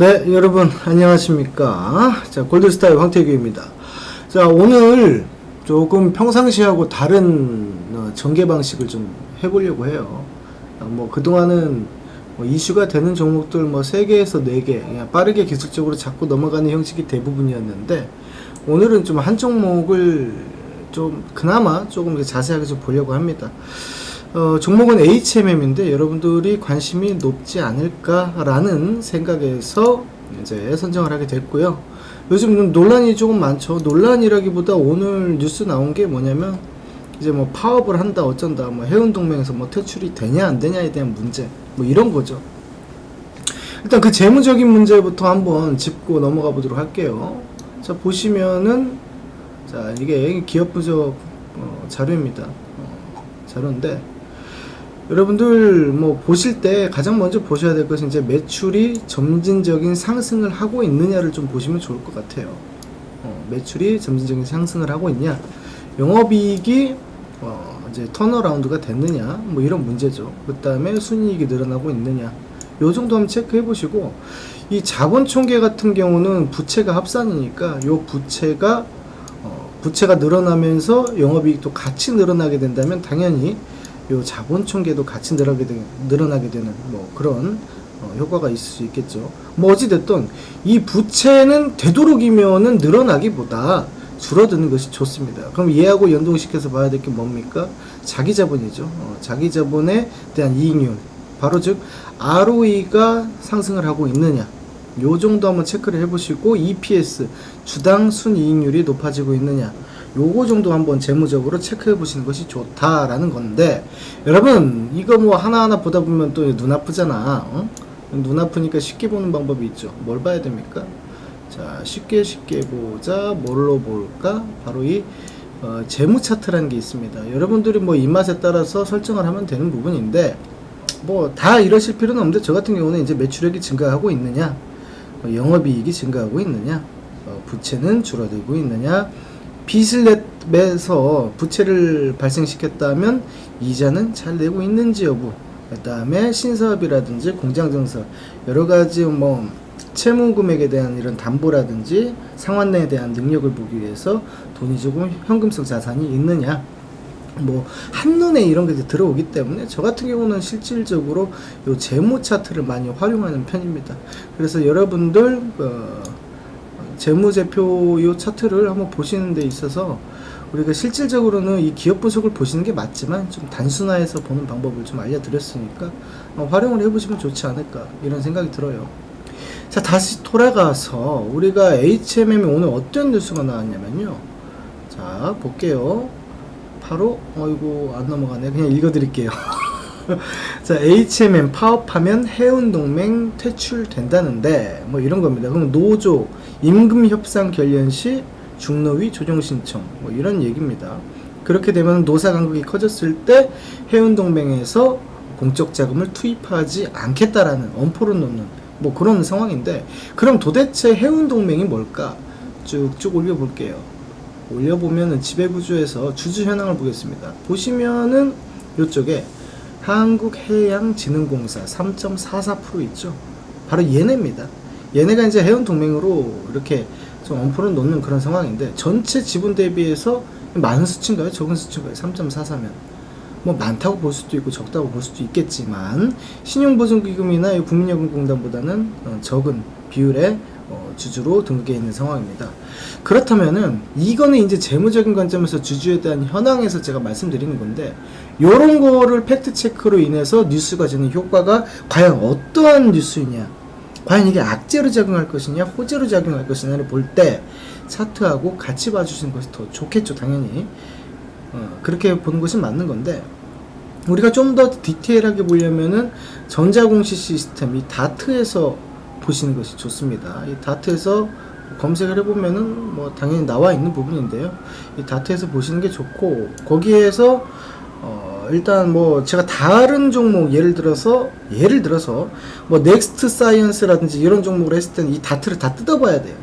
네, 여러분 안녕하십니까? 자, 골드스타의 황태규입니다. 자, 오늘 조금 평상시하고 다른 어, 전개 방식을 좀 해보려고 해요. 어, 뭐 그동안은 뭐 이슈가 되는 종목들 뭐 3개에서 4개 그냥 빠르게 기술적으로 잡고 넘어가는 형식이 대부분이었는데 오늘은 좀 한 종목을 좀 그나마 조금 자세하게 좀 보려고 합니다. 어, 종목은 HMM인데 여러분들이 관심이 높지 않을까라는 생각에서 이제 선정을 하게 됐고요. 요즘 논란이 조금 많죠. 논란이라기보다 오늘 뉴스 나온 게 뭐냐면 이제 뭐 파업을 한다 어쩐다 뭐 해운 동맹에서 뭐 퇴출이 되냐 안 되냐에 대한 문제 뭐 이런 거죠. 일단 그 재무적인 문제부터 한번 짚고 넘어가 보도록 할게요. 자 보시면은 자 이게 기업 부적 어, 자료입니다. 어, 자료인데 여러분들 뭐 보실 때 가장 먼저 보셔야 될 것은 이제 매출이 점진적인 상승을 하고 있느냐를 좀 보시면 좋을 것 같아요. 어, 매출이 점진적인 상승을 하고 있냐, 영업이익이 어, 이제 턴어라운드가 됐느냐, 뭐 이런 문제죠. 그 다음에 순이익이 늘어나고 있느냐, 요 정도 한번 체크해 보시고 이 자본 총계 같은 경우는 부채가 합산이니까 요 부채가 어, 부채가 늘어나면서 영업이익도 같이 늘어나게 된다면 당연히 요 자본 총계도 같이 늘어나게, 되, 늘어나게 되는 뭐 그런 어, 효과가 있을 수 있겠죠. 뭐 어찌됐든 이 부채는 되도록이면은 늘어나기보다 줄어드는 것이 좋습니다. 그럼 얘하고 연동시켜서 봐야 될 게 뭡니까? 자기 자본이죠. 어, 자기 자본에 대한 이익률. 바로 즉 ROE가 상승을 하고 있느냐. 요 정도 한번 체크를 해보시고 EPS 주당 순이익률이 높아지고 있느냐. 요거 정도 한번 재무적으로 체크해 보시는 것이 좋다라는 건데 여러분 이거 뭐 하나하나 보다 보면 또 눈 아프잖아 어? 눈 아프니까 쉽게 보는 방법이 있죠. 뭘 봐야 됩니까? 자 쉽게 쉽게 보자. 뭘로 볼까? 바로 이 어, 재무 차트라는 게 있습니다. 여러분들이 뭐 입맛에 따라서 설정을 하면 되는 부분인데 뭐 다 이러실 필요는 없는데 저 같은 경우는 이제 매출액이 증가하고 있느냐 어, 영업이익이 증가하고 있느냐 어, 부채는 줄어들고 있느냐 빚을 내서 부채를 발생시켰다면 이자는 잘 내고 있는지 여부 그 다음에 신사업이라든지 공장증서 여러 가지 뭐 채무 금액에 대한 이런 담보라든지 상환내에 대한 능력을 보기 위해서 돈이 조금 현금성 자산이 있느냐 뭐 한눈에 이런 게 들어오기 때문에 저 같은 경우는 실질적으로 요 재무 차트를 많이 활용하는 편입니다. 그래서 여러분들 어, 재무제표 요 차트를 한번 보시는 데 있어서 우리가 실질적으로는 이 기업 분석을 보시는 게 맞지만 좀 단순화해서 보는 방법을 좀 알려드렸으니까 어, 활용을 해보시면 좋지 않을까 이런 생각이 들어요. 자 다시 돌아가서 우리가 HMM이 오늘 어떤 뉴스가 나왔냐면요. 자 볼게요. 바로 어이구 안 넘어가네. 그냥 읽어드릴게요. 자, HMM 파업하면 해운동맹 퇴출된다는데 뭐 이런 겁니다. 그럼 노조 임금 협상 결연 시 중노위 조정 신청 뭐 이런 얘기입니다. 그렇게 되면 노사 간극이 커졌을 때 해운동맹에서 공적 자금을 투입하지 않겠다라는 엄포를 놓는 뭐 그런 상황인데 그럼 도대체 해운동맹이 뭘까 쭉쭉 올려볼게요. 올려보면은 지배구조에서 주주 현황을 보겠습니다. 보시면은 이쪽에 한국해양진흥공사 3.44% 있죠. 바로 얘네입니다. 얘네가 이제 해운 동맹으로 이렇게 좀 엄포를 놓는 그런 상황인데 전체 지분 대비해서 많은 수치인가요? 적은 수치인가요? 3.44면 뭐 많다고 볼 수도 있고 적다고 볼 수도 있겠지만 신용보증기금이나 국민연금공단보다는 어, 적은 비율의 어, 주주로 등록해 있는 상황입니다. 그렇다면은 이거는 이제 재무적인 관점에서 주주에 대한 현황에서 제가 말씀드리는 건데 요런 거를 팩트 체크로 인해서 뉴스가 주는 효과가 과연 어떠한 뉴스이냐 과연 이게 악재로 작용할 것이냐 호재로 작용할 것이냐를 볼 때 차트하고 같이 봐주시는 것이 더 좋겠죠 당연히 어, 그렇게 보는 것이 맞는 건데 우리가 좀 더 디테일하게 보려면은 전자공시 시스템 이 다트에서 보시는 것이 좋습니다. 이 다트에서 검색을 해보면은 뭐 당연히 나와 있는 부분인데요. 이 다트에서 보시는 게 좋고 거기에서 어 일단 뭐 제가 다른 종목 예를 들어서 예를 들어서 뭐 넥스트 사이언스라든지 이런 종목을 했을 때는 이 다트를 다 뜯어봐야 돼요.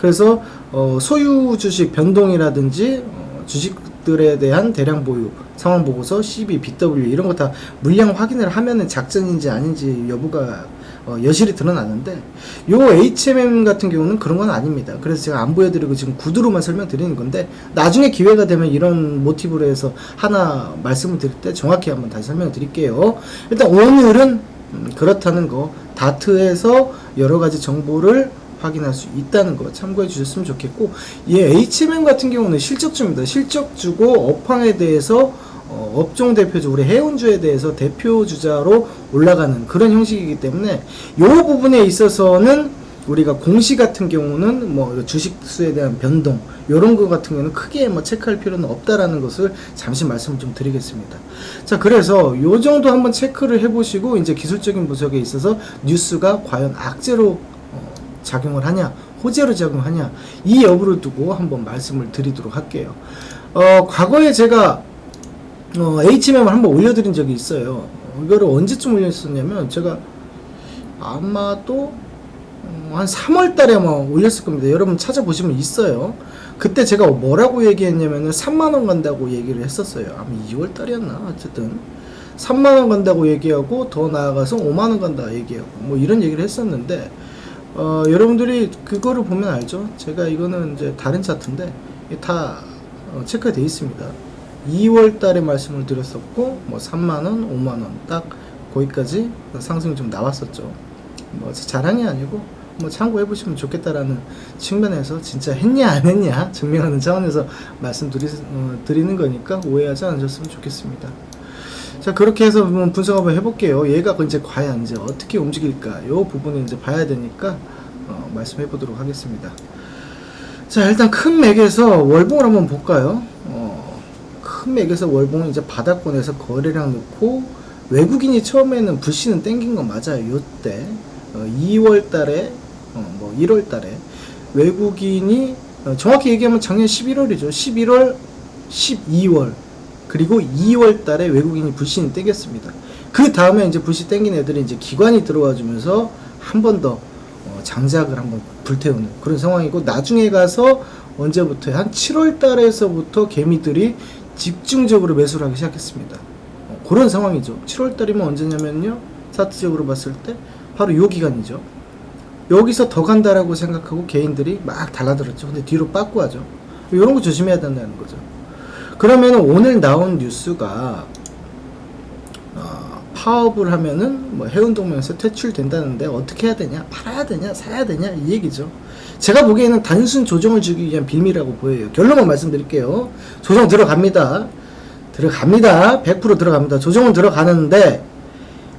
그래서 어 소유 주식 변동이라든지 어 주식 들에 대한 대량 보유 상황 보고서 CB, BW 이런 거 다 물량 확인을 하면은 작전인지 아닌지 여부가 어, 여실히 드러나는데 요 HMM 같은 경우는 그런 건 아닙니다. 그래서 제가 안 보여드리고 지금 구두로만 설명드리는 건데 나중에 기회가 되면 이런 모티브로 해서 하나 말씀을 드릴 때 정확히 한번 다시 설명드릴게요. 일단 오늘은 음, 그렇다는 거 다트에서 여러 가지 정보를 확인할 수 있다는 거 참고해 주셨으면 좋겠고 예, HMM 같은 경우는 실적주입니다. 실적주고 업황에 대해서 어, 업종 대표주 우리 해운주에 대해서 대표 주자로 올라가는 그런 형식이기 때문에 이 부분에 있어서는 우리가 공시 같은 경우는 뭐 주식수에 대한 변동 이런 거 같은 경우는 크게 뭐 체크할 필요는 없다라는 것을 잠시 말씀을 좀 드리겠습니다. 자 그래서 요 정도 한번 체크를 해보시고 이제 기술적인 분석에 있어서 뉴스가 과연 악재로 어, 작용을 하냐 호재로 작용하냐 이 여부를 두고 한번 말씀을 드리도록 할게요. 어 과거에 제가 어, HMM을 한번 올려드린 적이 있어요. 어, 이거를 언제쯤 올렸었냐면 제가 아마도 어, 한 3월 달에 아마 올렸을 겁니다. 여러분 찾아보시면 있어요. 그때 제가 뭐라고 얘기했냐면은 3만원 간다고 얘기를 했었어요. 아마 2월 달이었나? 어쨌든. 3만원 간다고 얘기하고 더 나아가서 5만원 간다 얘기하고 뭐 이런 얘기를 했었는데 어, 여러분들이 그거를 보면 알죠. 제가 이거는 이제 다른 차트인데 다 어, 체크가 돼 있습니다. 2월 달에 말씀을 드렸었고 뭐 3만 원, 5만 원 딱 거기까지 상승이 좀 나왔었죠. 뭐 자랑이 아니고 뭐 참고해 보시면 좋겠다라는 측면에서 진짜 했냐 안 했냐 증명하는 차원에서 말씀드리 어, 드리는 거니까 오해하지 않으셨으면 좋겠습니다. 자 그렇게 해서 한번 분석 한번 해볼게요. 얘가 이제 과연 이제 어떻게 움직일까 요 부분을 이제 봐야 되니까 어, 말씀해 보도록 하겠습니다. 자 일단 큰 맥에서 월봉을 한번 볼까요? 어, 큰 맥에서 월봉은 이제 바닥권에서 거래량 넣고 외국인이 처음에는 불씨는 땡긴 건 맞아요. 요때 어, 2월 달에 어, 뭐 1월 달에 외국인이 어, 정확히 얘기하면 작년 11월이죠. 11월, 12월 그리고 2월 달에 외국인이 불씨는 땡겼습니다. 그 다음에 이제 불씨 땡긴 애들이 이제 기관이 들어와 주면서 한 번더 어, 장작을 한번 불태우는 그런 상황이고 나중에 가서 언제부터 한 7월 달에서부터 개미들이 집중적으로 매수를 하기 시작했습니다. 어, 그런 상황이죠. 7월 달이면 언제냐면요. 차트적으로 봤을 때 바로 요 기간이죠. 여기서 더 간다라고 생각하고 개인들이 막 달라들었죠. 근데 뒤로 빠꾸 하죠. 이런 거 조심해야 된다는 거죠. 그러면 오늘 나온 뉴스가 어, 파업을 하면은 뭐 해운동맹에서 퇴출된다는데 어떻게 해야 되냐? 팔아야 되냐? 사야 되냐? 이 얘기죠. 제가 보기에는 단순 조정을 주기 위한 빌미라고 보여요. 결론만 말씀드릴게요. 조정 들어갑니다. 들어갑니다. 100% 들어갑니다. 조정은 들어가는데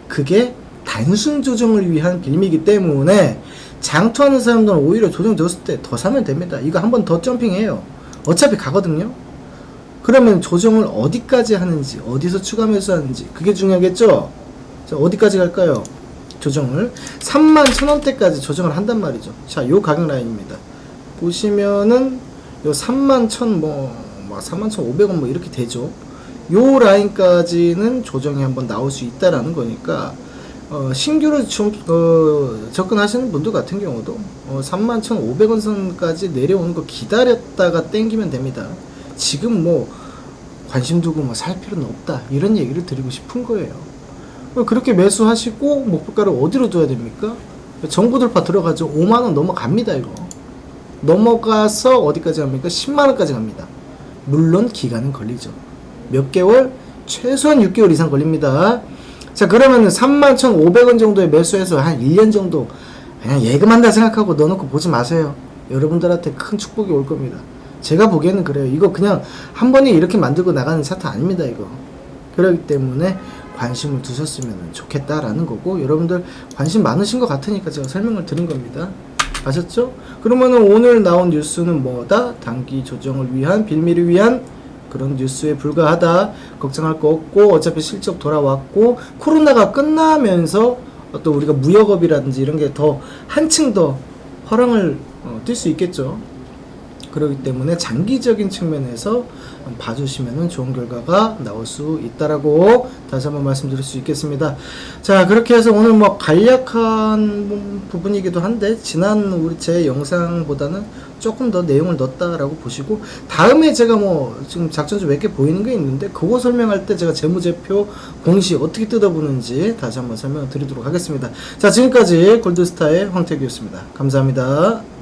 그게 단순 조정을 위한 빌미이기 때문에 장투하는 사람들은 오히려 조정 줬을 때 더 사면 됩니다. 이거 한 번 더 점핑해요. 어차피 가거든요. 그러면 조정을 어디까지 하는지, 어디서 추가 매수하는지, 그게 중요하겠죠? 자, 어디까지 갈까요? 조정을. 3만 1000원대까지 조정을 한단 말이죠. 자, 요 가격 라인입니다. 보시면은, 요 3만 1000, 뭐, 뭐 3만 1500원 뭐 이렇게 되죠. 요 라인까지는 조정이 한번 나올 수 있다라는 거니까, 어, 신규로 좀, 어, 접근하시는 분들 같은 경우도, 어, 31,500원 선까지 내려오는 거 기다렸다가 땡기면 됩니다. 지금 뭐 관심 두고 뭐 살 필요는 없다 이런 얘기를 드리고 싶은 거예요. 어, 그렇게 매수하시고 목표가를 어디로 둬야 됩니까? 정보 돌파 들어가죠. 5만 원 넘어갑니다 이거. 넘어가서 어디까지 갑니까? 10만 원까지 갑니다. 물론 기간은 걸리죠. 몇 개월? 최소한 6개월 이상 걸립니다. 자 그러면은 31,500원 정도에 매수해서 한 1년 정도 그냥 예금한다 생각하고 넣어놓고 보지 마세요. 여러분들한테 큰 축복이 올 겁니다. 제가 보기에는 그래요. 이거 그냥 한 번에 이렇게 만들고 나가는 차트 아닙니다, 이거. 그렇기 때문에 관심을 두셨으면 좋겠다라는 거고, 여러분들 관심 많으신 것 같으니까 제가 설명을 드린 겁니다. 아셨죠? 그러면은 오늘 나온 뉴스는 뭐다? 단기 조정을 위한, 빌미를 위한 그런 뉴스에 불과하다. 걱정할 거 없고, 어차피 실적 돌아왔고, 코로나가 끝나면서 또 우리가 무역업이라든지 이런 게 더 한층 더 화랑을 어, 뛸수 있겠죠. 그렇기 때문에 장기적인 측면에서 봐주시면 좋은 결과가 나올 수 있다라고 다시 한번 말씀드릴 수 있겠습니다. 자 그렇게 해서 오늘 뭐 간략한 부분이기도 한데 지난 우리 제 영상보다는 조금 더 내용을 넣었다라고 보시고 다음에 제가 뭐 지금 작전주 몇개 보이는 게 있는데 그거 설명할 때 제가 재무제표 공시 어떻게 뜯어보는지 다시 한번 설명을 드리도록 하겠습니다. 자 지금까지 골드스타의 황태규였습니다. 감사합니다.